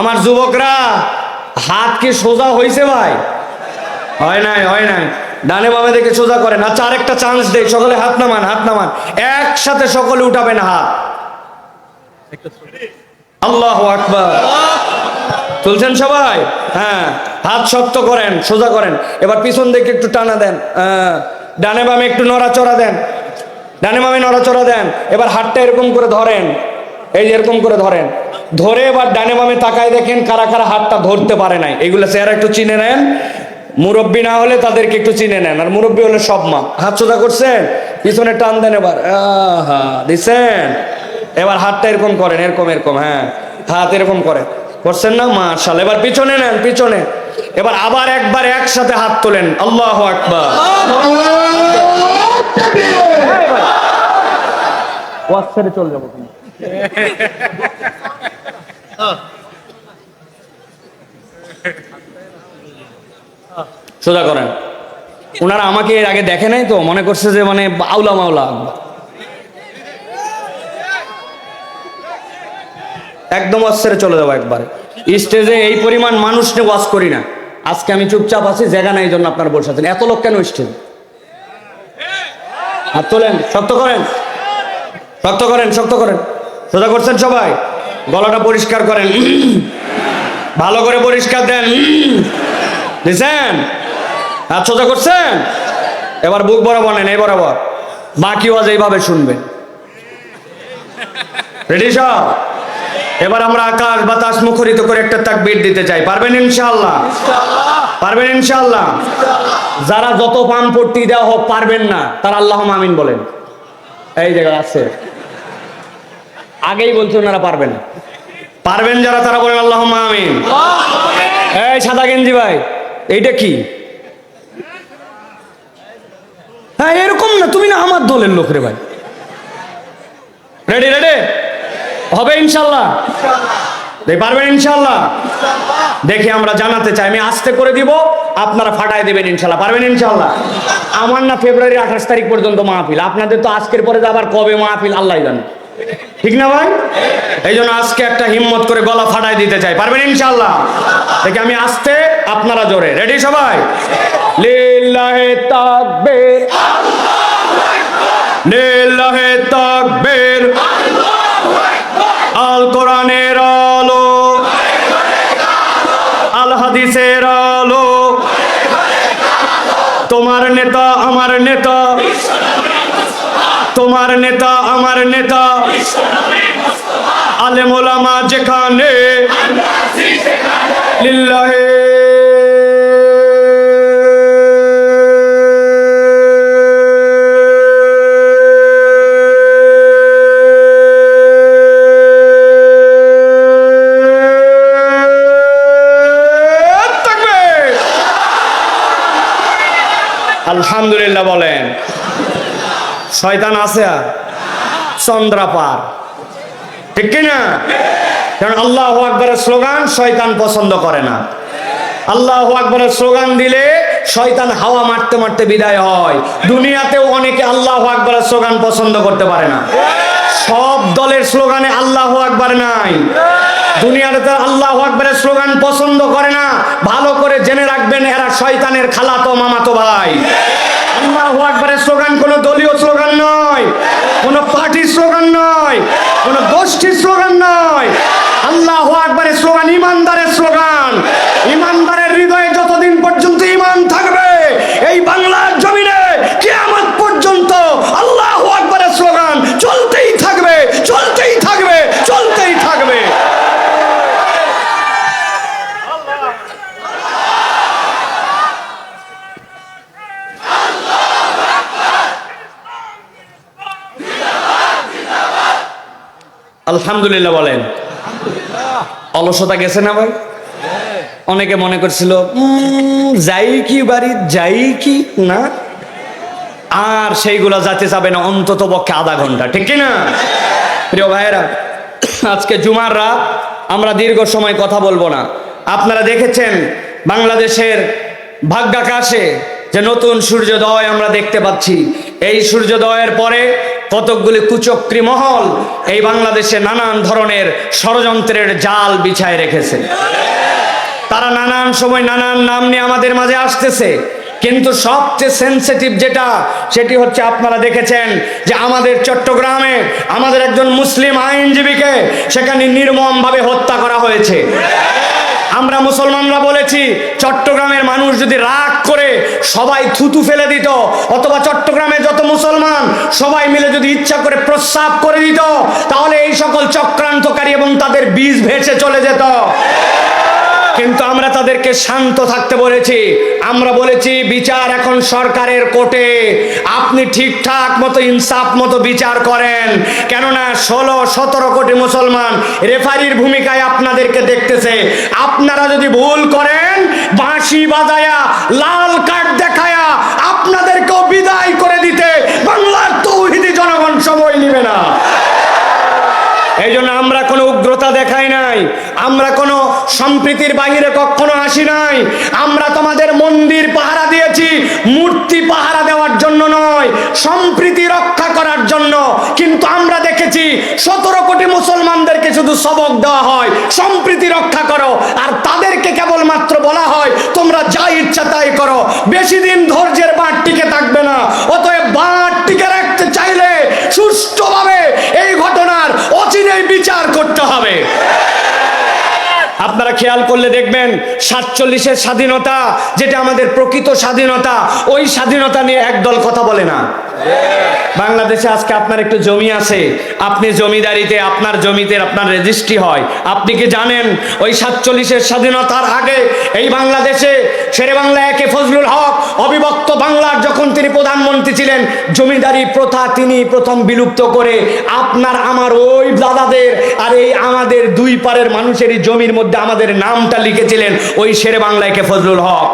আমার যুবকরা, হাত কি সোজা হয়েছে ভাই? হয় নাই হয় নাই। ডানে বামে দেখে সোজা করেন। আচ্ছা আরেকটা চান্স দেই। সকলে হাত নামান হাত নামান। একসাথে সকলে উঠাবেন হাত। আল্লাহ আকবার। তুলছেন সবাই? হ্যাঁ হাত শক্ত করেন, সোজা করেন। এবার পিছন দিকে একটু টানা দেন। ডানে বামে একটু নড়াচড়া দেন। ডানে বামে নড়াচড়া দেন। এবার হাতটা এরকম করে ধরেন। এই যে এরকম করে ধরেন ধরে এবার ডানে বামে তাকায় দেখেন কারা কারা হাতটা ধরতে পারে নাই। এগুলো চেহারা একটু চিনে নেন মুরব্বী না হলে তাদেরকে একটু চিনে নেন। আর মুরব্বী হলে সব মা। হাত সোজা করছেন পিছনে টান দেন এবার। আহা দিছেন? এবার হাতটা এরকম করেন এরকম এরকম হ্যাঁ। হাত এরকম করেন। করছেন না? মার্শাল এবার পিছনে নেন পিছনে। এবার আবার একবার একসাথে হাত তোলেন। আল্লাহ আকবার। ছেড়ে চলে যাব তুমি সোজা করেন। ওনারা আমাকে এর আগে দেখে নাই তো, মনে করছে যে মানে আউলা মাওলা একদম ছেড়ে চলে যাব একবারে। স্টেজে এই পরিমাণ মানুষ নিয়ে ওয়াজ করি না। আজকে আমি চুপচাপ আছি, জায়গা নাই জন্য আপনার আছেন। এত লোক কেন স্টেজ? হাত তোলেন, শক্ত করেন। শক্ত করেন শক্ত করেন। সোজা করছেন সবাই? গলাটা পরিষ্কার করেন। ভালো করে পরিষ্কার দেন। দিছেন? হাত সোজা করছেন? এবার বুক বরাবর নেন, এই বরাবর। বাকি ওয়াজ এইভাবে শুনবেন। রেডি সব? এবার আমরা আকাশ বাতাস মুখরিত করে একটা তাকবীর দিতে চাই। পারবেন ইনশাআল্লাহ? পারবেন ইনশাআল্লাহ? যারা যত পান পট্টি দেওয়া হোক পারবেন না, তারা আল্লাহ মামিন বলেন। এই জায়গায় আছে। আগেই বলছে ওনারা পারবেন। পারবেন যারা তারা বলেন আল্লাহ আমিন। এই সাদা গেঞ্জি ভাই এইটা কি? হ্যাঁ এরকম না তুমি না আমার দলের লোক রে ভাই। রেডি রেডি হবে ইনশাল্লাহ। পারবেন ইনশাল্লাহ। দেখি আমরা জানাতে চাই আমি আস্তে করে দিব আপনারা ফাটায় দেবেন ইনশাল্লাহ। পারবেন ইনশাল্লাহ? আমার না ফেব্রুয়ারি আঠাশ তারিখ পর্যন্ত মাহফিল। আপনাদের তো আজকের পরে আবার কবে মাহফিল আল্লাহ জানে। ঠিক না ভাই? এই জন্য আজকে একটা হিম্মত করে গলা ফাটায় দিতে চাই। পারবেন ইনশাল্লাহ দেখি আমি আসতে, আপনারা জোরে। রেডি সবাই? লিল্লাহে তাকবীর। লিল্লাহে তাকবীর। আল কোরআনের আলো। আল হাদিসের আলো। তোমার নেতা, আমার নেতা। তোমার নেতা আমার নেতা। আলেম ওলামা যেখানে লিল্লাহে। আলহামদুলিল্লাহ বলেন। শয়তান আছে আর? চন্দ্রাপার। ঠিক কিনা? কারণ আল্লাহ আকবরের স্লোগান, শয়তান পছন্দ করে না। আল্লাহ আকবরের স্লোগান দিলে শয়তান হাওয়া মারতে মারতে বিদায় হয়। দুনিয়াতেও অনেকে আল্লাহ আকবরের স্লোগান পছন্দ করতে পারে না। সব দলের স্লোগানে আল্লাহ আকবার নাই। দুনিয়াতে আল্লাহ আকবরের স্লোগান পছন্দ করে না। ভালো করে জেনে রাখবেন, এরা শয়তানের খালাতো মামাতো ভাই। আল্লাহ আকবরের কোনো দলীয় স্লোগান নয়, কোন পার্টির স্লোগান নয়, কোন গোষ্ঠীর স্লোগান নয়। আল্লাহ আকবরের স্লোগান, ইমানদারের স্লোগান, ইমানদারের হৃদয়ে যতদিন পর্যন্ত ইমান থাকবে এই বাংলার জমিনে কিয়ামত পর্যন্ত আল্লাহ আকবরের স্লোগান চলতেই থাকবে চলতেই থাকবে চলতেই থাকবে আলহামদুলিল্লাহ বলেন। অলসতা গেছে না ভাই? অনেকে মনে করছিল যাই কি বাড়ি, যাই কি না? আর সেইগুলো যাতে যাবে না, অন্তত পক্ষে আধা ঘণ্টা, ঠিক না? প্রিয় ভাইয়েরা, আজকে জুমার রাত, আমরা দীর্ঘ সময় কথা বলব না। আপনারা দেখেছেন বাংলাদেশের ভাগ্যাকাশে যে নতুন সূর্যোদয় আমরা দেখতে পাচ্ছি। এই সূর্যোদয়ের পরে কতকগুলি কুচক্রি মহল এই বাংলাদেশে নানান ধরনের ষড়যন্ত্রের জাল বিছায় রেখেছে। তারা নানান সময় নানান নাম নিয়ে আমাদের মাঝে আসতেছে। কিন্তু সবচেয়ে সেন্সিটিভ যেটা, সেটি হচ্ছে আপনারা দেখেছেন যে আমাদের চট্টগ্রামে আমাদের একজন মুসলিম আইনজীবীকে সেখানে নির্মমভাবে হত্যা করা হয়েছে। আমরা মুসলমানরা বলেছি, চট্টগ্রামের মানুষ যদি রাগ করে সবাই থুতু ফেলে দিত, অথবা চট্টগ্রামের যত মুসলমান সবাই মিলে যদি ইচ্ছা করে প্রস্রাব করে দিত, তাহলে এই সকল চক্রান্তকারী এবং তাদের বীজ ভেসে চলে যেত। কিন্তু আমরা তাদেরকে শান্ত থাকতে বলেছি। আমরা বলেছি, বিচার এখন সরকারের কোর্টে। আপনি ঠিকঠাক মতো ইনসাফ মতো বিচার করেন। কেননা ষোলো, সতেরো কোটি মুসলমান রেফারির ভূমিকায় আপনাদেরকে দেখতেছে। আপনারা যদি ভুল করেন, বাঁশি বাজায়া, লাল কার্ড দেখায়া আপনাদেরকেও বিদায় করে দিতে বাংলার তৌহিদি জনগণ সময় নেবে না। এই জন্য আমরা কোনো দেখাই নাই। আমরা কোনো সম্প্রীতির বাহিরে কখনো আসি নাই। আমরা তোমাদের মন্দির পাহারা দিয়েছি, মূর্তি পাহারা দেওয়ার জন্য নয়, সম্প্রীতি রক্ষা করার জন্য। কিন্তু আমরা দেখেছি সতেরো কোটি মুসলমানদেরকে শুধু সবক দেওয়া হয়, সম্প্রীতি রক্ষা করো। আর তাদেরকে কেবলমাত্র বলা হয়, তোমরা যা ইচ্ছা তাই করো। বেশি দিন ধৈর্যের বাঁট টিকে থাকবে না। অতএব বাঁট টিকে রাখতে চাইলে সুষ্ঠুভাবে এই ঘটনার অচিরেই বিচার করতে হবে আপনারা খেয়াল করলে দেখবেন সাতচল্লিশের স্বাধীনতা, যেটা আমাদের প্রকৃত স্বাধীনতা, ওই স্বাধীনতা নিয়ে একদল কথা বলে না। বাংলাদেশে আজকে আপনার একটু জমি আছে। আপনি জমিদারিতে, আপনার জমিতে, আপনার রেজিস্ট্রি হয়। আপনি কি জানেন ওই সাতচল্লিশের স্বাধীনতার আগে এই বাংলাদেশে শেরে বাংলা একে ফজলুল হক, অবিভক্ত বাংলার যখন তিনি প্রধানমন্ত্রী ছিলেন, জমিদারি প্রথা তিনি প্রথম বিলুপ্ত করে আপনার, আমার ওই দাদাদের আর এই আমাদের দুই পারের মানুষেরই জমির মধ্যে আমাদের নামটা লিখেছিলেন ওই শেরে বাংলা একে ফজলুল হক।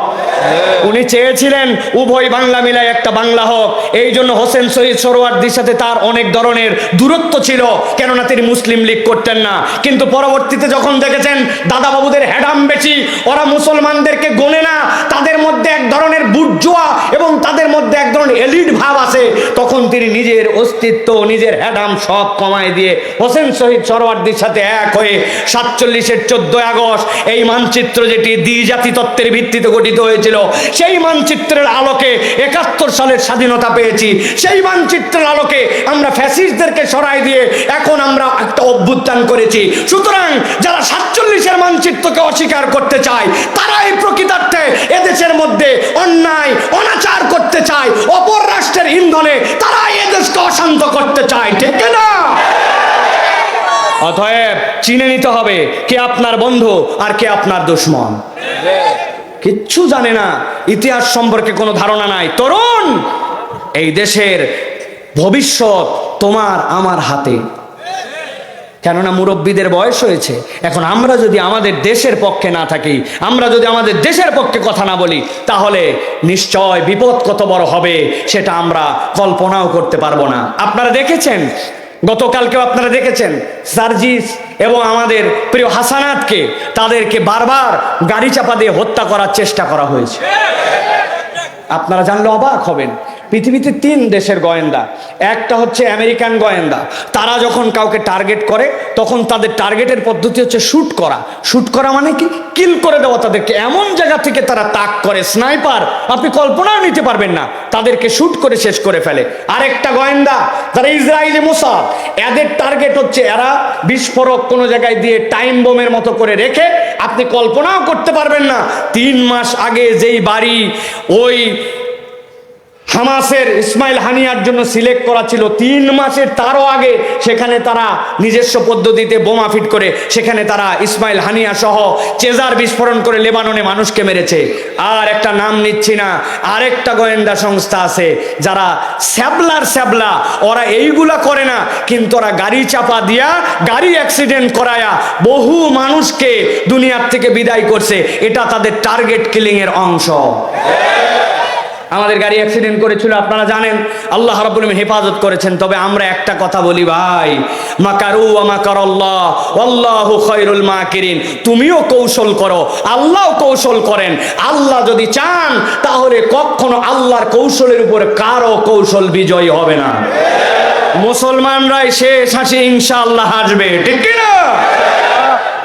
উনি চেয়েছিলেন, উভয় বাংলা মিলায় একটা বাংলা হোক। এই জন্য হোসেন শহীদ সরোয়ার্দির সাথে তার অনেক ধরনের দূরত্ব ছিল, কেননা তিনি মুসলিম লীগ করতেন না। কিন্তু পরবর্তীতে যখন দেখেছেন দাদা বাবুদের হ্যাডাম বেশি, ওরা মুসলমানদেরকে গোনে না, তাদের মধ্যে এক ধরনের বুর্জুয়া এবং তাদের মধ্যে এক ধরনের এলিট ভাব আছে, তখন তিনি নিজের অস্তিত্ব, নিজের হ্যাডাম সব কমায় দিয়ে হোসেন শহীদ সরোয়ার্দির সাথে এক হয়ে সাতচল্লিশের চোদ্দই আগস্ট এই মানচিত্র যেটি দ্বিজাতি তত্ত্বের ভিত্তিতে গঠিত হয়েছিল, সেই মানচিত্রের আলোকে একাত্তর সালের স্বাধীনতা পেয়েছি। সেই মানচিত্রের আলোকে আমরা ফ্যাসিস্টদেরকে সরাই দিয়ে এখন আমরা একটা অভ্যুত্থান করেছি। সুতরাং যারা সাতচল্লিশের মানচিত্রকে অস্বীকার করতে চায়, তারাই প্রকৃতার্থে এদেশের মধ্যে অন্যায়, অনাচার করতে চায়, অপর রাষ্ট্রের ইন্ধনে তারাই এদেশকে অশান্ত করতে চায়, ঠিক না? অতএব চিনে নিতে হবে কে আপনার বন্ধু আর কে আপনার দুশ্মন। কিচ্ছু জানে না, ইতিহাস সম্পর্কে কোনো ধারণা নাই। তরুণ এই দেশের ভবিষ্যৎ তোমার আমার হাতে। কেননা মুরব্বীদের বয়স হয়েছে। এখন আমরা যদি আমাদের দেশের পক্ষে না থাকি, আমরা যদি আমাদের দেশের পক্ষে কথা না বলি, তাহলে নিশ্চয় বিপদ কত বড় হবে সেটা আমরা কল্পনাও করতে পারব না। আপনারা দেখেছেন? গতকালকেও আপনারা দেখেছেন? সার্জিস এবং আমাদের প্রিয় হাসানাতকে তাদেরকে বারবার গাড়ি চাপা দিয়ে হত্যা করার চেষ্টা করা হয়েছে। আপনারা জানলে অবাক হবেন। পৃথিবীতে তিন দেশের গোয়েন্দা। একটা হচ্ছে আমেরিকান গোয়েন্দা। তারা যখন কাউকে টার্গেট করে, তখন তাদের টার্গেটের পদ্ধতি হচ্ছে শ্যুট করা। শ্যুট করা মানে কি? কিল করে দেওয়া তাদেরকে। এমন জায়গা থেকে তারা তাক করে। স্নাইপার, আপনি কল্পনাও নিতে পারবেন না। তাদেরকে শ্যুট করে শেষ করে ফেলে। আরেকটা গোয়েন্দা, যারা ইসরায়েলি মোসাদ। এদের টার্গেট হচ্ছে এরা বিস্ফোরক কোনো জায়গায় দিয়ে টাইম বোমের মতো করে রেখে আপনি কল্পনাও করতে পারবেন না। তিন মাস আগে যেই বাড়ি, ওই হামাসের ইসমাইল হানিয়ার জন্য সিলেক্ট করা ছিল। তিন মাসের তারও আগে সেখানে তারা নিজস্ব পদ্ধতিতে বোমা ফিট করে সেখানে তারা ইসমাইল হানিয়া সহ চেজার বিস্ফোরণ করে লেবাননে মানুষকে মেরেছে। আর একটা নাম নিচ্ছি না, আরেকটা গোয়েন্দা সংস্থা আছে যারা স্যাবলার স্যাবলা, ওরা এইগুলা করে না, কিন্তু ওরা গাড়ি চাপা দিয়া, গাড়ি অ্যাক্সিডেন্ট করায়া বহু মানুষকে দুনিয়ার থেকে বিদায় করছে। এটা তাদের টার্গেট কিলিংয়ের অংশ। আমাদের গাড়ি অ্যাক্সিডেন্ট করেছিল, আপনারা জানেন, আল্লাহ রাব্বুল আলামিন হেফাজত করেছেন। তবে আমরা একটা কথা বলি ভাই, মাকারু ওয়া মাকারাল্লাহ আল্লাহু খায়রুল মাকিরিন। তুমিও কৌশল করো, আল্লাহও কৌশল করেন। আল্লাহ যদি চান, তাহলে কখনো আল্লাহর কৌশলের উপর কারও কৌশল বিজয়ী হবে না। মুসলমানরাই শেষ হাসি, ইনশাআল্লাহ হাসবে। ঠিক কি না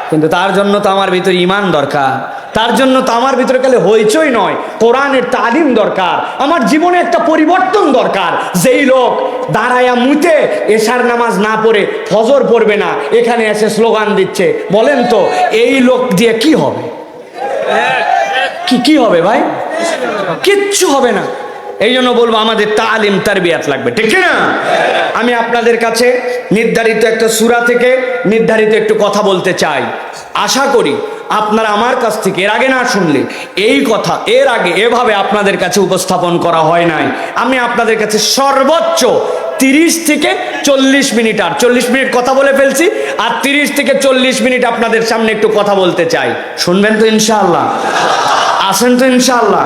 কিন্তু তার জন্য তো আমার ভিতরে ইমান দরকার। তার জন্য তো আমার ভিতরে কালে হইচই নয়, কোরআনের তালিম দরকার, আমার জীবনে একটা পরিবর্তন দরকার। যেই লোক দাঁড়ায়া মুতে এশার নামাজ না পড়ে ফজর পড়বে না, এখানে এসে স্লোগান দিচ্ছে, বলেন তো, এই লোক দিয়ে কি হবে? কি কি হবে ভাই? কিচ্ছু হবে না। এই জন্য বলব আমাদের তালিম, তারবিয়াত লাগবে। ঠিক না আমি আপনাদের কাছে নির্ধারিত একটা সুরা থেকে নির্ধারিত একটু কথা বলতে চাই। আশা করি আপনারা আমার কাছ থেকে, এর আগে না শুনলে, এই কথা এর আগে এভাবে আপনাদের কাছে উপস্থাপন করা হয় নাই। আমি আপনাদের কাছে সর্বোচ্চ তিরিশ থেকে চল্লিশ মিনিট আর, চল্লিশ মিনিট কথা বলে ফেলছি, আর তিরিশ থেকে চল্লিশ মিনিট আপনাদের সামনে একটু কথা বলতে চাই। শুনবেন তো ইনশাআল্লাহ? আসেন তো ইনশাআল্লাহ?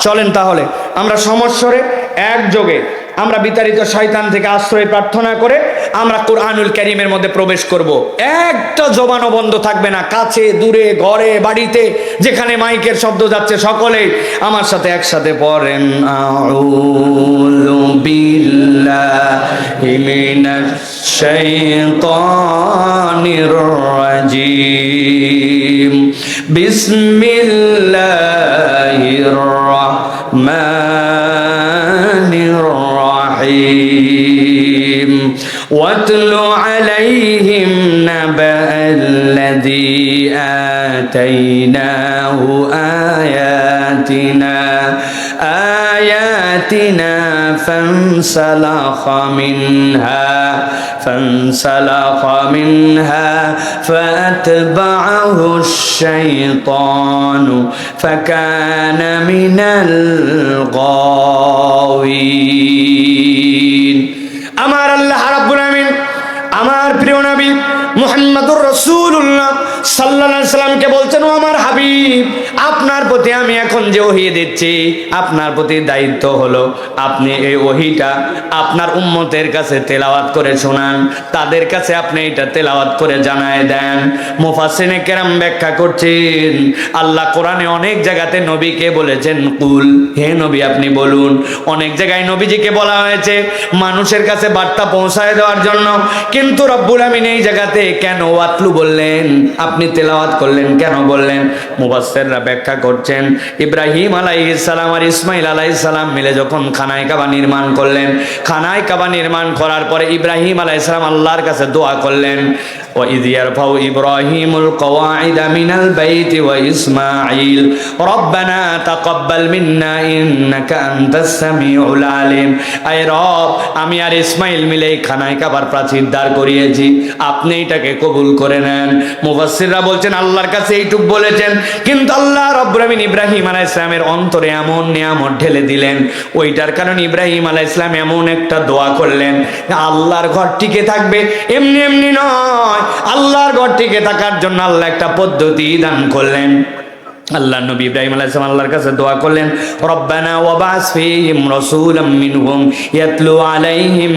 চলেন তাহলে। আমরা সমস্বরে একযোগে আমরা বিতাড়িত শয়তান থেকে আশ্রয় প্রার্থনা করে আমরা কোরআনুল ক্যারিমের মধ্যে প্রবেশ করব। একটা জবানও বন্ধ থাকবে না। কাছে, দূরে, ঘরে, বাড়িতে, যেখানে মাইকের শব্দ যাচ্ছে সকলে আমার সাথে একসাথে পড়েন। বিল্লাহি بسم الله الرحمن الرحيم. واتل عليهم نبأ الذي آتيناه آياتنا. آياتنا فانسلخ منها فانسلخ منها فأتبعه الشيطان فكان من الغاوين আমার আল্লাহ রাব্বুল আমিন আমার প্রিয় নবী মুহাম্মদুর রাসূলুল্লাহ সাল্লাল্লাহু আলাইহি সাল্লামকে বলছেন ও আমার হাবিব আপনার প্রতি আমি এখন যে ওহী দিচ্ছি, আপনার প্রতি দায়িত্ব হলো, আপনি এই ওহিটা আপনার উম্মতের কাছে তেলাওয়াত করে শোনান, তাদের কাছে আপনি এটা তেলাওয়াত করে জানায় দেন। মুফাসসিনে কেরাম ব্যাখ্যা করছেন, আল্লাহ কোরআনে অনেক জায়গাতে নবীকে বলেছেন, কুল, হে নবী, আপনি বলুন। অনেক জায়গায় নবীজিকে বলা হয়েছে, মানুষের কাছে বার্তা পৌঁছায় দেওয়ার জন্য। কিন্তু রব্বুল আমিন এই জায়গাতে কেন ওয়াতলু বললেন? আপনি তেলাওয়াত করলেন, কেন বললেন? মুবাসসিররা ব্যাখ্যা করছেন ইব্রাহিম আলাইহিস সালাম আর ইসমাইল আলাইহিস সালাম মিলে যখন খানায় কাবা নির্মাণ করলেন খানায় কাবা নির্মাণ করার পরে ইব্রাহিম আলাইহিস সালাম আল্লাহর কাছে দোয়া করলেন وإذ يرفع إبراهيم القواعد من البيت وإسماعيل ربنا تقبل منا إنك أنت السميع العليم أي রব আমি আর ইসমাইল মিলে এই খানায় কাবার প্রাচীর দাঁড় করিয়েছি আপনি এটাকে কবুল করে নেন মুফাসসিররা বলছেন আল্লাহর কাছে এইটুক বলেছেন কিন্তু আল্লাহ রব্বুল ইব্রাহিম আলাইহিস সালামের অন্তরে এমন নিয়ামত ঢেলে দিলেন, ওইটার কারণে ইব্রাহিম আলাইহিস ইসলাম এমন একটা দোয়া করলেন, আল্লাহর ঘর টিকে থাকবে, এমনি এমনি নয়, আল্লাহর ঘর টিকে থাকার জন্য আল্লাহ একটা পদ্ধতি দান করলেন। আল্লাহ নবী ইব্রাহিম আলাইহিস আল্লাহর কাছে দোয়া করলেন, রব্বানা ওয়াবাস ফীহিম রাসূলাম মিনহুম ইয়াতলু আলাইহিম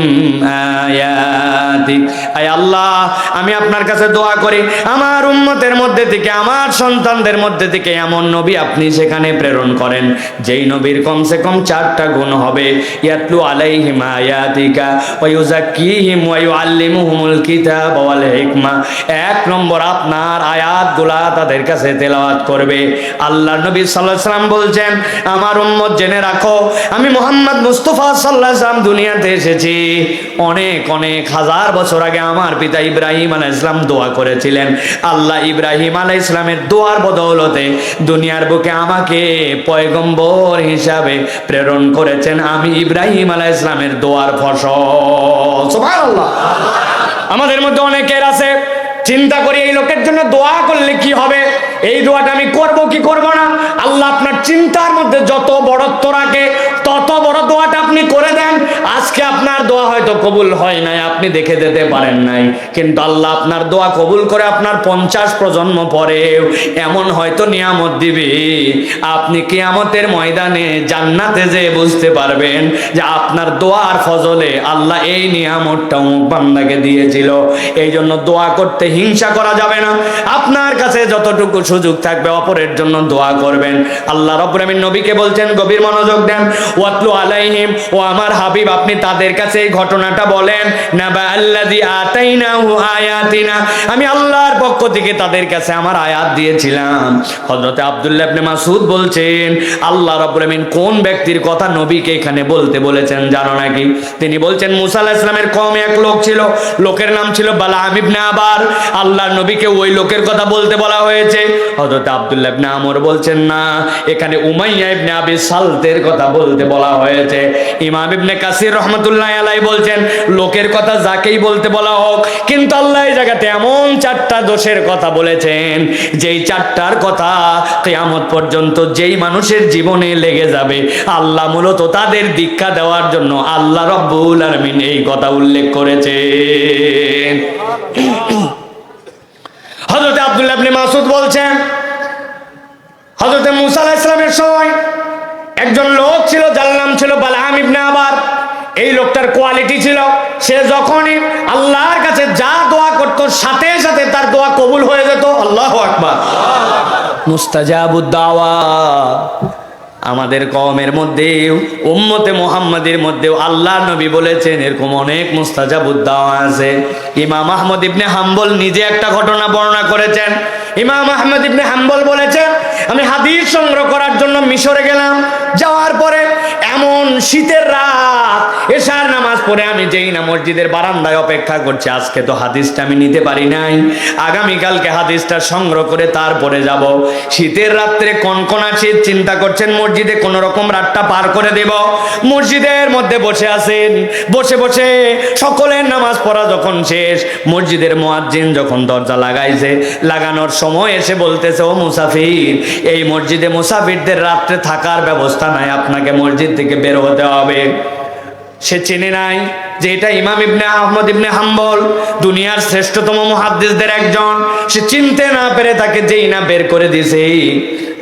আয়াতিক। আয় আল্লাহ, আমি আপনার কাছে দোয়া করি, আমার উম্মতের মধ্যে থেকে, আমার সন্তানদের মধ্যে থেকে এমন নবী আপনি সেখানে প্রেরণ করেন, যেই নবীর কমসে কম চারটা গুণ হবে, ইয়াতলু আলাইহিম আয়াতিকা ওয়া ইউযাক্কিহিম ওয়া ইউআল্লিমুহুমুল কিতাব ওয়াল হিকমা। এক নম্বর আপনার আয়াতগুলা তাদের কাছে তেলাওয়াত করবে আল্লাহ নবী সাল্লাহ সাল্লাম বলছেন, আমার উম্মত জেনে রাখো, আমি মোহাম্মদ মুস্তফা সাল্লাহ সাল্লাম দুনিয়াতে এসেছি। অনেক অনেক হাজার বছর আগে আমার পিতা ইব্রাহিম আলাহ ইসলাম দোয়া করেছিলেন। আল্লাহ ইব্রাহিম আলাহ ইসলামের দোয়ার বদৌলতে দুনিয়ার বুকে আমাকে পয়গম্বর হিসাবে প্রেরণ করেছেন। আমি ইব্রাহিম আলাহ ইসলামের দোয়ার ফসল। আমাদের মধ্যে অনেকের আছে, চিন্তা করি এই লোকের জন্য দোয়া করলে কি হবে? এই দোয়াটা আমি করব কি করব না? আল্লাহ আপনার চিন্তার মধ্যে যত বড়ত্ব রাখে, তত বড় দোয়াটা আপনি করে দেন। আজকে আপনার দোয়া হয়তো কবুল হয় নাই, আপনি দেখে দিতে পারেন নাই। কিন্তু আল্লাহ আপনার দোয়া কবুল করে আপনার পঞ্চাশ প্রজন্ম পরেও এমন হয়তো নিয়ামত দিবে। আপনি কিয়ামতের ময়দানে জান্নাতে যে বুঝতে পারবেন যে আপনার দোয়ার ফজলে আল্লাহ এই নিয়ামতটা বান্দাকে দিয়েছিল। এই জন্য দোয়া করতে হিংসা করা যাবে না। আপনার কাছে যতটুকু সুযোগ থাকবে, অপরের জন্য দোয়া করবেন। আল্লাহ আমিন নবীকে বলছেন, গভীর মনোযোগ দেন। ওয়াতলু আলাইহিম। ও আমার হাবিব, আপনি তাদের কাছে এই ঘটনাটা বলেন না নাবা আল্লাযী আতাইনাহু আয়াতিনা। আমি আল্লাহর পক্ষ থেকে তাদের কাছে আমার আয়াত দিয়েছিলাম। হযরতে আব্দুল্লাহ ইবনে মাসউদ বলছেন, আল্লাহ রাব্বুল আমিন কোন ব্যক্তির কথা নবীকে এখানে বলতে বলেছেন জানো নাকি? তিনি বলছেন, মুসা আলাইহিস সালামের কমে এক লোক ছিল, লোকের নাম ছিল বালা বালাম ইবনে আবার। আল্লাহর নবীকে ওই লোকের কথা বলতে বলা হয়েছে। হযরত আব্দুল্লাহ ইবনে আমর বলছেন, না, এখানে উমাইয়া ইবনে আবি সালতের কথা বলতে বলা হয়েছে। ইমাম ইবনে কাসির রহমাতুল্লাহ আলাই বলছেন, লোকের কথা যাকেই বলতে বলা হোক, কিন্তু আল্লাহ এই জায়গাতে এমন চারটা দোষের কথা বলেছেন, যেই চারটার কথা কিয়ামত পর্যন্ত যেই মানুষের জীবনে লেগে যাবে, আল্লাহ মূলত তাদের দীক্ষা দেওয়ার জন্য আল্লাহ রব্বুল আলামিন এই কথা উল্লেখ করেছেন। হযরত আবদুল্লাহ আপনি মাসুদ বলছেন হজরতে মুসা আলাইহিস সালামের সময় একজন লোক ছিল, যার নাম ছিল বালাহাম ইবনে আবার। এই লোকটার কোয়ালিটি ছিল, সে যখনই আল্লাহর কাছে যা দোয়া করত, সাথে সাথে তার দোয়া কবুল হয়ে যেত। আল্লাহ আকবার। মুস্তাজাবুদ দাওয়া। আমাদের কমের মধ্যেও, উম্মতে মোহাম্মদের মধ্যেও আল্লাহ নবী বলেছেন, এরকম অনেক মুস্তাজাবুদ্দাওয়া আছে। ইমাম আহমদ ইবনে হাম্বল নিজে একটা ঘটনা বর্ণনা করেছেন। ইমাম আহমদ ইবনে হাম্বল বলেছেন, আমি হাদিস সংগ্রহ করার জন্য মিশরে গেলাম যাওয়ার পরে এমন শীতের রাত, এশার নামাজ পড়ে আমি যেই না মসজিদের বারান্দায় অপেক্ষা করছি, আজকে তো হাদিসটা আমি নিতে পারি নাই। আগামীকালকে হাদিসটা সংগ্রহ করে তারপরে যাব। শীতের রাত্রে কনকনা শীত চিন্তা করছেন মসজিদে কোন রকম রাতটা পার করে দেব। মসজিদের মধ্যে বসে আছেন, বসে বসে সকলের নামাজ পড়া যখন শেষ, মসজিদের মুয়াজ্জিন যখন দরজা লাগাইছে, লাগানোর সময় এসে বলতেছে, ও মুসাফির, এই মসজিদে মুসাফিরদের রাত্রে থাকার ব্যবস্থা নাই আপনাকে মসজিদ থেকে বের হতে হবে। সে চেনে নাই যে এটা ইমাম ইবনে আহমদ ইবনে হাম্বল, দুনিয়ার শ্রেষ্ঠতম মুহাদ্দিসদের একজন। সে চিনতে না পেরে তাকে যেই না বের করে দিছে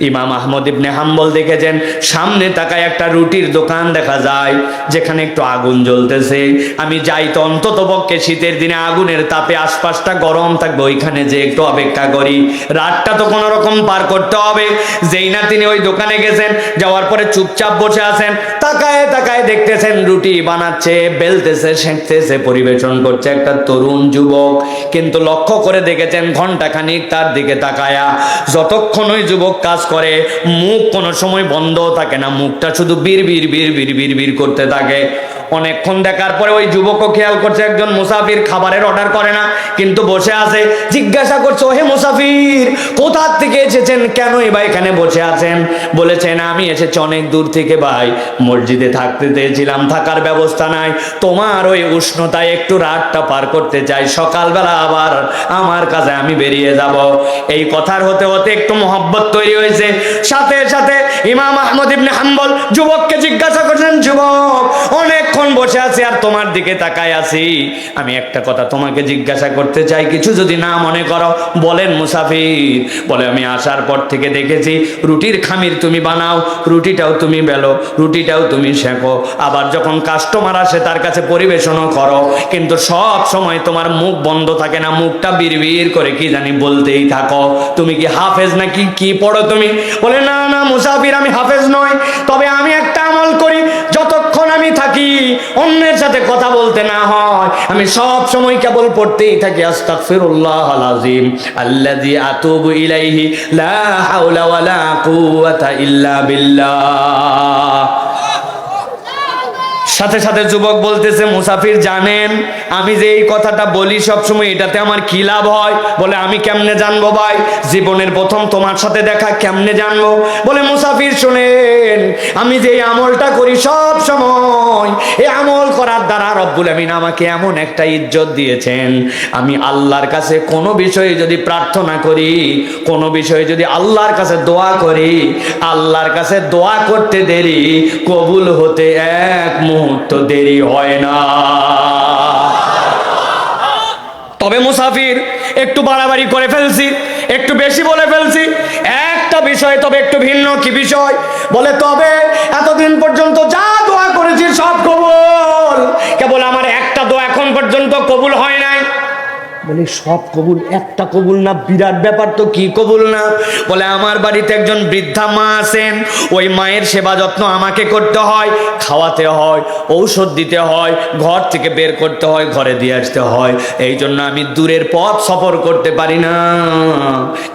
ইমাম আহমদ ইবনে হাম্বল দেখেছেন, সামনে তাকায় একটা রুটির দোকান দেখা যায়, যেখানে একটু আগুন জ্বলতেছে। আমি যাই তো অন্তত পক্ষে শীতের দিনে আগুনের তাপে আশপাশটা গরম থাকবে, ওইখানে যে একটু অপেক্ষা করি। রাতটা তো কোনো রকম পার করতে হবে। যেই না তিনি ওই দোকানে গেছেন, যাওয়ার পরে চুপচাপ বসে আছেন, তাকায় তাকায় দেখতেছেন রুটি বানাচ্ছে, বেলতেছে। সেঁকতেছে পরিবেশন করছে একটা তরুণ যুবক। কিন্তু লক্ষ্য করে দেখেছেন ঘণ্টা খানিক তার দিকে তাকায়া। যতক্ষণ ওই যুবক কাজ করে, মুখ কোনো সময় বন্ধ থাকে না। মুখটা শুধু বীর বীর বীর বীর বীর বীর করতে থাকে। অনেকক্ষণ দেখার পরে ওই যুবকও খেয়াল করছে একজন মুসাফির খাবারের অর্ডার করে না, কিন্তু বসে আছে, জিজ্ঞাসা করছে হে মুসাফির, কোথা থেকে এসেছেন? কেনই বা এখানে বসে আছেন? বলেছেন আমি এসেছি অনেক দূর থেকে ভাই, মসজিদে থাকতে চেয়েছিলাম, থাকার ব্যবস্থা নাই। তোমার ওই উষ্ণতায় একটু রাতটা পার করতে চাই, সকালবেলা আবার আমার কাছে আমি বেরিয়ে যাব। এই কথার হতে হতে একটু মহব্বত তৈরি হয়েছে। সাথে সাথে ইমাম আহমদ ইবনে হাম্বল যুবককে জিজ্ঞাসা করছেন, যুবক অনেকক্ষণ বসে আছি আর তোমার দিকে তাকায় আছি। আমি একটা কথা তোমাকে জিজ্ঞাসা করতে চাই, কিছু যদি না মনে করো, বলেন মুসাফির। বলে, আমি আসার পর থেকে দেখেছি রুটির খামির তুমি বানাও, রুটিটাও তুমি বেলো, রুটিটাও তুমি শেখো আবার যখন কাস্টমার আসে, তার কাছে পরিবেশনও করো। কিন্তু সব সময় তোমার মুখ বন্ধ থাকে না, মুখটা বিড়বিড় করে কি জানি বলতেই থাকো। তুমি কি হাফেজ নাকি? কি পড়ো তুমি? বলে, না না, মুসাফির, আমি হাফেজ নয়। তবে আমি অন্যের সাথে কথা বলতে না হয়। আমি সব সময় কেবল পড়তেই থাকি। আস্তাগফিরুল্লাহ আলাজিম আল্লাযী আতুবু ইলাইহি লা হাওলা ওয়ালা কুওয়াতা ইল্লা বিল্লাহ। সাথে সাথে যুবক বলতেছে, মুসাফির, জানেন, আমি যে এই কথাটা বলি সবসময় এটাতে আমার কি লাভ হয়? বলে, আমি কেমনে জানব ভাই? জীবনের প্রথম তোমার সাথে দেখা, কেমনে জানব? বলে, মুসাফির, শুনেন, আমি যে আমলটা করি সব সময় এই আমল করার দ্বারা রব্বুল আমিন আমাকে এমন একটা ইজ্জত দিয়েছেন। আমি আল্লাহর কাছে কোনো বিষয়ে যদি প্রার্থনা করি, কোনো বিষয়ে যদি আল্লাহর কাছে দোয়া করি, আল্লাহর কাছে দোয়া করতে দেরি, কবুল হতে এক মুহূর্ত দেরি হয় না। তবে মুসাফির, একটু বাড়াবাড়ি করে ফেলছি, একটু বেশি বলে ফেলছি। একটা বিষয় তবে একটু ভিন্ন কি বিষয়? বলে, তবে এতদিন পর্যন্ত যা দোয়া করেছি সব কবুল। কেবল আমার একটা দোয়া এখন পর্যন্ত কবুল হয় নাই। বলে, সব কবুল, একটা কবুল না, বিরাট ব্যাপার তো কি কবুল না? বলে, আমার বাড়িতে একজন বৃদ্ধা মা আছেন, ওই মায়ের সেবা যত্ন আমাকে করতে হয়, খাওয়াতে হয়, ঔষধ দিতে হয়, ঘর থেকে বের করতে হয়, ঘরে দিয়ে আসতে হয়। এই জন্য আমি দূরের পথ সফর করতে পারি না।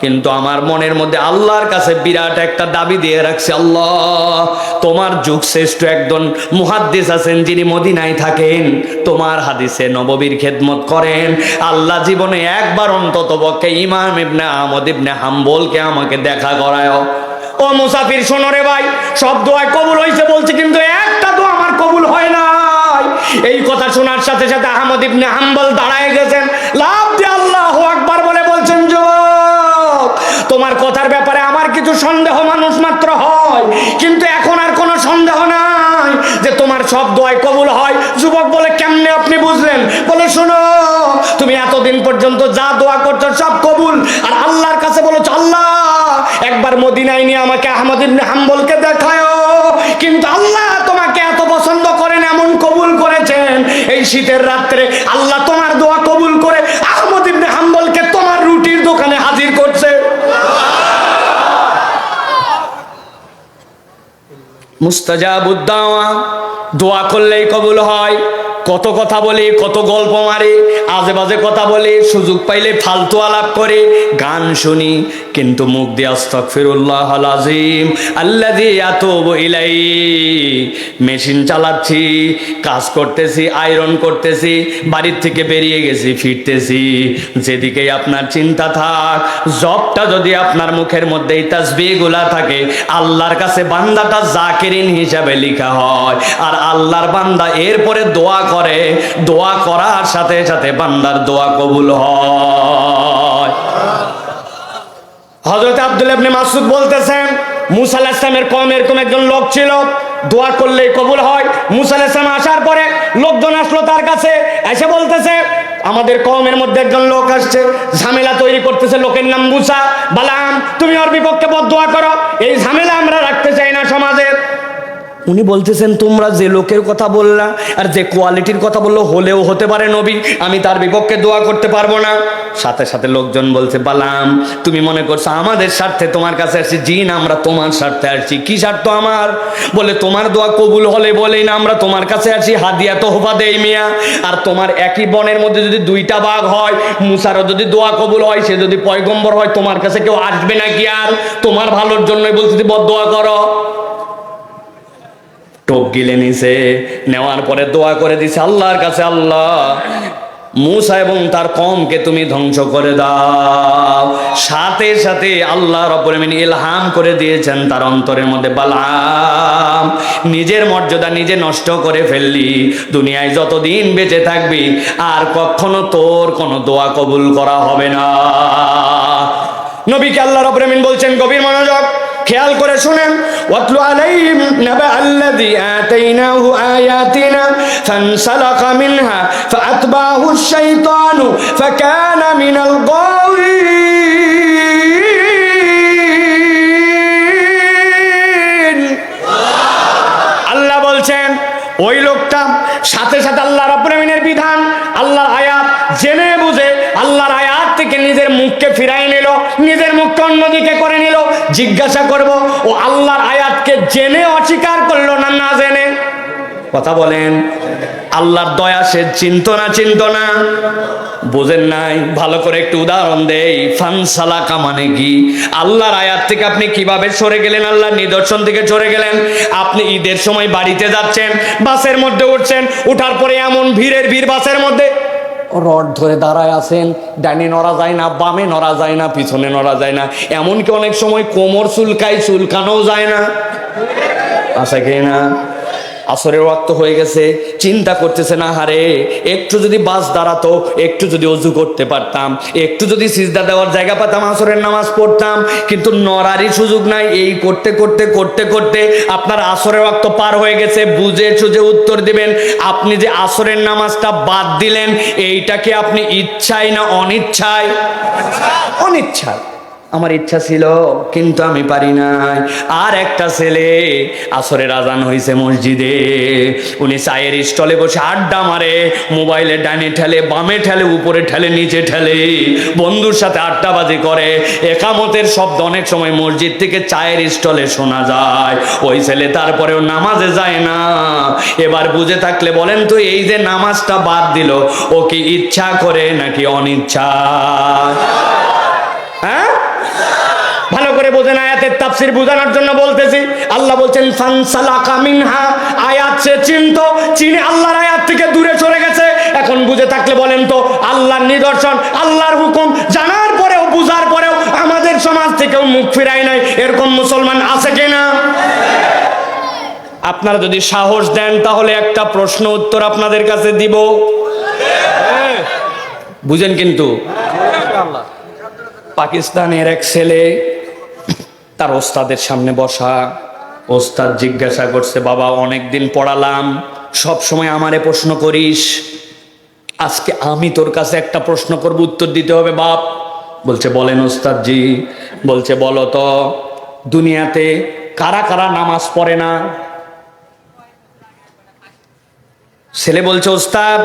কিন্তু আমার মনের মধ্যে আল্লাহর কাছে বিরাট একটা দাবি দিয়ে রাখছে, আল্লাহ, তোমার যুগ শ্রেষ্ঠ একজন মুহাদ্দিস আছেন যিনি মদিনায় থাকেন, তোমার হাদিসে নববীর খেদমত করেন, আল্লাহ জীবনে একবার অন্তত পক্ষে ইমাম ইবনে আহমদ ইবনে হাম্বলকে আমাকে দেখা করায় ও মুসাফির শোনো রে ভাই, সব দোয়া কবুল হয়েছে বলছে, কিন্তু একটা দোয়া আমার কবুল হয় নাই। এই কথা শোনার সাথে সাথে আহমদ ইবনে হাম্বল দাঁড়ায় গেছেন। লাভ দিয়ে আল্লাহ আকবার বলে বলছেন যুবক তোমার কথার ব্যাপারে আমার কিছু সন্দেহ মানুষ মাত্র হয়, কিন্তু এখন তোমার সব দোয়াই কবুল হয়। যুবক বলে, কেমনে আপনি বুঝলেন? বলে, শোনো, তুমি এতদিন পর্যন্ত যা দোয়া করছ সব কবুল। আর আল্লাহর কাছে বলেছ আল্লাহ, একবার মদিনায় নিয়ে আমাকে আহমদ ইবনে হাম্বলকে দেখায়। কিন্তু আল্লাহ তোমাকে এত পছন্দ করেন, এমন কবুল করেছেন। এই শীতের রাত্রে আল্লাহ তোমার দোয়া কবুল করে আহমদ ইবনে হাম্বলকে তোমার রুটির দোকানে হাজির করছে। মুস্তাজাবুদ্দাওয়া দোয়া করলেই কবুল হয়। কত কথা বলে, কত গল্প মারে আজে বাজে কথা বলে, সুযোগ পাইলে ফালতু আলাপ করে। গান শুনি কিন্তু মুখ দিয়ে আস্তাগফিরুল্লাহ আজিম আল্লাযী আতুবু ইলাই মেশিন চালাচ্ছি, কাজ করতেছি, আয়রন করতেছি, বাড়ির থেকে বেরিয়ে গেছি, ফিরতেছি। যেদিকেই আপনার চিন্তা থাক, জবটা যদি আপনার মুখের মধ্যে এই তাসবিহগুলা থাকে, আল্লাহর কাছে বান্দাটা জাকিরিন হিসাবে লেখা হয়। আর আল্লাহর বান্দা এরপরে দোয়া করে, দোয়া করার সাথে সাথে বান্দার দোয়া কবুল হয়। হজরত আব্দুল আবনে মাসুদ বলতেছেন, মুসা কম এরকম একজন লোক ছিল, দোয়া করলেই কবুল হয়। মুসা আলাইহিস সালাম আসার পরে লোকজন আসলো তার কাছে, এসে বলতেছে, আমাদের কমের মধ্যে একজন লোক আসছে, ঝামেলা তৈরি করতেছে, লোকের নাম মুসা। বালাম তুমি ওর বিপক্ষে বদোয়া করো। এই ঝামেলা আমরা রাখতে চাই না সমাজের উনি বলতেছেন, তোমরা যে লোকের কথা বললা আর যে কোয়ালিটির কথা বলল, হলেও হতে পারে নবী, আমি তার বিপক্ষে দোয়া করতে পারব না। সাথে সাথে লোকজন বলছে, বালাম, তুমি মনে করছ আমাদের স্বার্থে তোমার কাছে আসছি, জিন, আমরা তোমার স্বার্থে আসছি, কি স্বার্থ আমার? বলে, তোমার দোয়া কবুল হলে বলেই না, আমরা তোমার কাছে আসি হাদিয়া তোহফা দেই মিয়া, আর তোমার একই বনের মধ্যে যদি দুইটা বাঘ হয়, মুসারও যদি দোয়া কবুল হয়, সে যদি পয়গম্বর হয়, তোমার কাছে কেউ আসবে নাকি আর? তোমার ভালোর জন্যই বলতে বদ দোয়া করো। টোপ গিলে নিছে, নেওয়ার পরে দোয়া করে দিছে, আল্লাহর কাছে আল্লাহ, মুসা এবং তার কমকে তুমি ধ্বংস করে দাও। সাথে সাথে আল্লাহ রব্বুল ইলহাম করে দিয়েছেন তার অন্তরের মধ্যে, বালাম, নিজের মর্যাদা নিজে নষ্ট করে ফেললি। দুনিয়ায় যতদিন বেঁচে থাকবি, আর কখনো তোর কোনো দোয়া কবুল করা হবে না। নবীকে আল্লাহ আলামিন বলছেন, গভীর মনোযোগ, খেয়াল করে শুনেন। ওয়াতলু আলাইহিম নাবা আল্লাযী আতাইনাহু আয়াতিনা ফানসালাকা মিনহা ফাআতবাহু আশ-শাইতানু ফাকানা মিনাল গাওয়িন আল্লাহ বলছেন, ওই লোকটা সাথে সাথে আল্লাহ রাব্বুল আমিনের বিধান, আল্লাহর আয়াত জেনে বুঝে আল্লাহর আয়াত থেকে নিজের মুখকে ফিরাই নিল, নিজের মুখকে অন্যদিকে করে নিল, জিজ্ঞাসা করব, ও আল্লাহর আয়াতকে জেনে অস্বীকার করল না না জেনে? কথা বলেন, আল্লাহর দয়া সে চিন্ত না চিন্ত না? বোঝেন নাই, ভালো করে একটু উদাহরণ দেই ফানসালাকা মানে কি? আল্লাহর আয়াত থেকে আপনি কীভাবে সরে গেলেন? আল্লাহর নিদর্শন থেকে সরে গেলেন? আপনি ঈদের সময় বাড়িতে যাচ্ছেন, বাসের মধ্যে উঠছেন, উঠার পরে এমন ভিড়ের ভিড় বাসের মধ্যে রড ধরে দাঁড়ায় আছেন, ডানে নড়া যায় না, বামে নড়া যায় না, পিছনে নড়া যায় না। এমনকি অনেক সময় কোমর চুলকায় চুলকানো যায় না। আশা কি না। আসরের ওয়াক্ত হয়ে গেছে, চিন্তা করতেছে না, হারে, একটু যদি বাস দাঁড়াতো, একটু যদি অজু করতে পারতাম, একটু যদি সিজদা দেওয়ার জায়গা পেতাম, আসরের নামাজ পড়তাম, কিন্তু নড়ারই সুযোগ নাই, এই করতে করতে করতে করতে আপনার আসরের ওয়াক্ত পার হয়ে গেছে, বুঝে সুঝে উত্তর দিবেন, আপনি যে আসরের নামাজটা বাদ দিলেন এইটাকে আপনি ইচ্ছায় না অনিচ্ছায়? অনিচ্ছায়। আমার ইচ্ছা ছিল, কিন্তু আমি পারি নাই। আর একটা ছেলে আসরের আজান হয়েছে মসজিদে। উনি চায়ের স্টলে বসে আড্ডা মারে, মোবাইলে ডানে ঠেলে, বামে ঠেলে, উপরে ঠেলে, নিচে ঠেলে। বন্ধুর সাথে আড্ডাবাজি করে। একামতের শব্দ অনেক সময় মসজিদ থেকে চায়ের স্টলে শোনা যায়। ওই ছেলে তারপরেও নামাজে যায় না। এবার বুঝে থাকলে বলেন তো, এই যে নামাজটা বাদ দিল, ও কি ইচ্ছা করে নাকি অনিচ্ছা? বোঝেন আয়াতের তাফসির বোঝানোর জন্য বলতেছি। আল্লাহ বলছেন, ফানসালাকা মিনহা। আয়াত সে চিনত, চিনে আল্লাহর আয়াত থেকে দূরে চলে গেছে। এখন বুঝে থাকলে বলেন তো, আল্লাহর নিদর্শন, আল্লাহর হুকুম জানার পরেও, বুঝার পরেও আমাদের সমাজ থেকেও মুখ ফিরায় নাই। এরকম মুসলমান আছে কিনা? আপনারা যদি সাহস দেন, তাহলে একটা প্রশ্ন উত্তর আপনাদের কাছে দিব। বুঝেন কিন্তু, পাকিস্তানের এক ছেলে তার ওস্তাদের সামনে বসা। ওস্তাদ জিজ্ঞাসা করছে, বাবা অনেক দিন পড়ালাম, সব সময় আমারে প্রশ্ন করিস। আজকে আমি তোর কাছে একটা প্রশ্ন করব, উত্তর দিতে হবে, বাপ। বলছে, বলেন ওস্তাদজি। বলছে, বলো তো, দুনিয়াতে কারা কারা নামাজ পড়ে না? ছেলে বলছে, ওস্তাদ,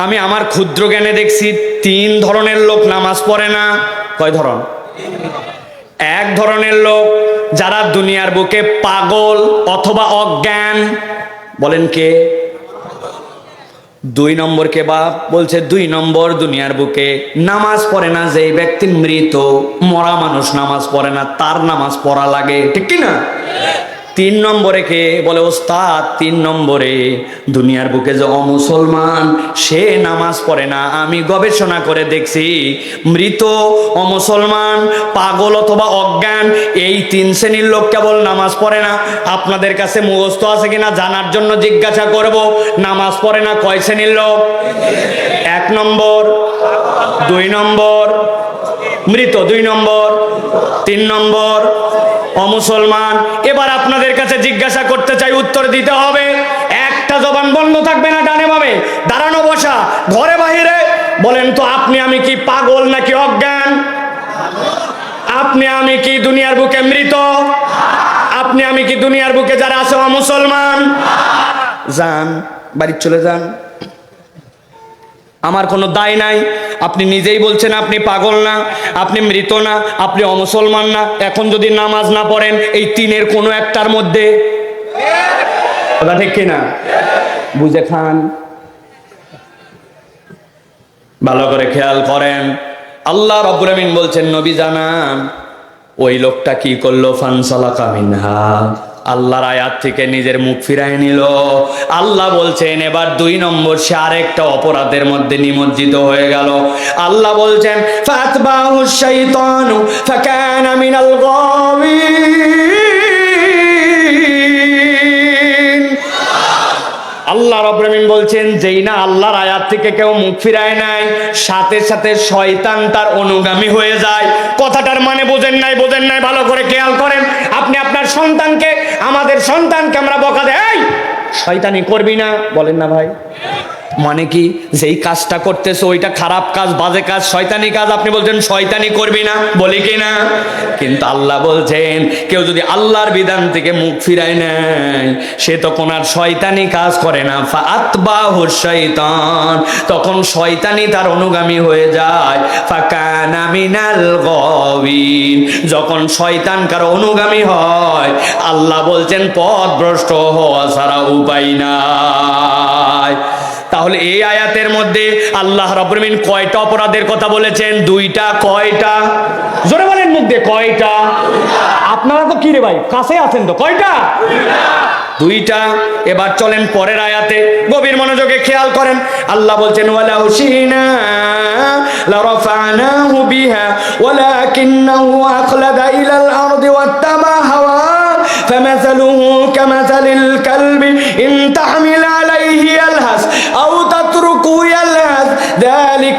আমি আমার ক্ষুদ্র জ্ঞানে দেখছি, তিন ধরনের লোক নামাজ পড়ে না। কয় ধরন? এক ধরনের লোক যারা দুনিয়ার বুকে পাগল অথবা অজ্ঞান। বলেন কে? দুই নম্বর কে বাপ? বলছে, দুই নম্বর দুনিয়ার বুকে নামাজ পড়ে না যে ব্যক্তি মৃত, মরা মানুষ নামাজ পড়ে না, তার নামাজ পড়া লাগে। ঠিক কি না তিন নম্বরে কে? বলে, ওস্তাদ, তিন নম্বরে। দুনিয়ার বুকে যে অমুসলমান, সে নামাজ পড়ে না। আমি গবেষণা করে দেখছি, মৃত, অমুসলমান, পাগল অথবা অজ্ঞান, এই তিন শ্রেণির লোক কেবল নামাজ পড়ে না। আপনাদের কাছে মুখস্থ আছে কিনা জানার জন্য জিজ্ঞাসা করব, নামাজ পড়ে না কয় শ্রেণির লোক? এক নম্বর, দুই নম্বর, মৃত, দুই নম্বর, তিন নম্বর অমুসলমান এবার আপনাদের কাছে জিজ্ঞাসা করতে চাই, উত্তর দিতে হবে। একটা জবান বন্ধ থাকবে না ডানে ভাবে দাঁড়ানো বসা, ঘরে বাহিরে? বলেন তো, আপনি আমি কি পাগল নাকি অজ্ঞান? আপনি আমি কি দুনিয়ার বুকে মৃত? আপনি আমি কি দুনিয়ার বুকে যারা আছে অমুসলমান যান, বাড়ি চলে যান। আমার কোনো দায় নাই। আপনি নিজেই বলছেন আপনি পাগল না, আপনি মৃত না, আপনি অমুসলমান না, এখন যদি নামাজ না পড়েন এই তিনের কোনো একটার মধ্যে। ঠিক কিনা বুঝে খান। ভালো করে খেয়াল করেন। আল্লাহ রব্বুল বলছেন, নবী জানান, ওই লোকটা কি করল? ফানসালা কামিনহা আল্লাহর আয়াত থেকে নিজের মুখ ফিরায় নিল। আল্লাহ বলছেন, এবার দুই নম্বর সে আরেকটা অপরাধের মধ্যে নিমজ্জিত হয়ে গেল। আল্লাহ বলছেন, ফাতবাহু শাইতানু ফাকানা মিনাল গাওয়িন রব্রামিন বলছেন, যেই না আল্লাহর আয়াত থেকে কেউ মুখ ফিরায় নাই, সাথে সাথে শয়তান তার অনুগামী হয়ে যায়। কথাটার মানে বোঝেন নাই বোঝেন নাই, ভালো করে খেয়াল করেন। আপনি আপনার সন্তানকে, আমাদের সন্তানকে আমরা বকা দেয় শয়তানি করবি না। বলেন না ভাই। মানে কি? যেই কাজটা করতেছে, ওইটা খারাপ কাজ, বাজে কাজ, শয়তানি কাজ। আপনি বলছেন, শয়তানি করবি না? বলি কি না? কিন্তু আল্লাহ বলছেন, কেউ যদি আল্লাহর বিধান থেকে মুখ ফিরায় নেয়, সে তখন আর শয়তানি কাজ করে না। ফাতবাহু শয়তান। তখন শয়তানি তার অনুগামী হয়ে যায়। ফাকানা মিনাল গাওয়িন। যখন শয়তান কার অনুগামী হয়, আল্লাহ বলছেন পথ ভ্রষ্ট হওয়া ছাড়া উপায় নাই। তাহলে এই আয়াতের মধ্যে আল্লাহ রবরমিন কয়টা অপরাধের কথা বলেছেন দুইটা কয়টা জোরে বলেন মধ্যে কয়টা আপনারা তো কি রে ভাই কাছে আছেন তো কয়টা দুইটা এবার চলেন পরের আয়াতে গভীর মনোযোগে খেয়াল করেন আল্লাহ বলছেন ওয়ালা উশিনা লারাফানাহু বিহা ওয়ালাকিন্নাহু আখলাদা ইলাল আরদি ওয়াত্তাবা হাওয়া فمثله كمثل الكلب إن تحمل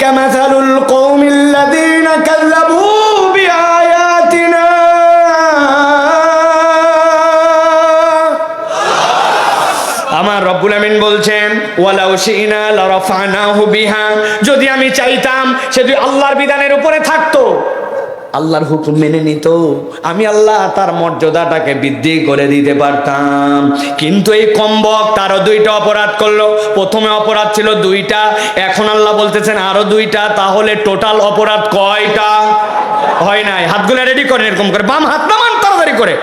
مثل القوم الذين كذبوا بآياتنا আমার রব্বুল আমিন বলছেন ওয়ালাউ শিনা লারাফানাহু বিহা যদি আমি চাইতাম সে যদি আল্লাহর বিধানের উপরে থাকতো আল্লাহর হুকুম মেনে নিত। আমি আল্লাহ তার মর্যাদাটাকে বৃদ্ধি করে দিতে পারতাম। কিন্তু এই কম্বক তারও দুইটা অপরাধ করল। প্রথমে অপরাধ ছিল দুইটা। এখন আল্লাহ বলতেছেন, আরও দুইটা? তাহলে টোটাল অপরাধ কয়টা? হয় নাই। হাতগুলো রেডি করে এরকম করে। বাম হাত নামান, তাড়াতাড়ি করে।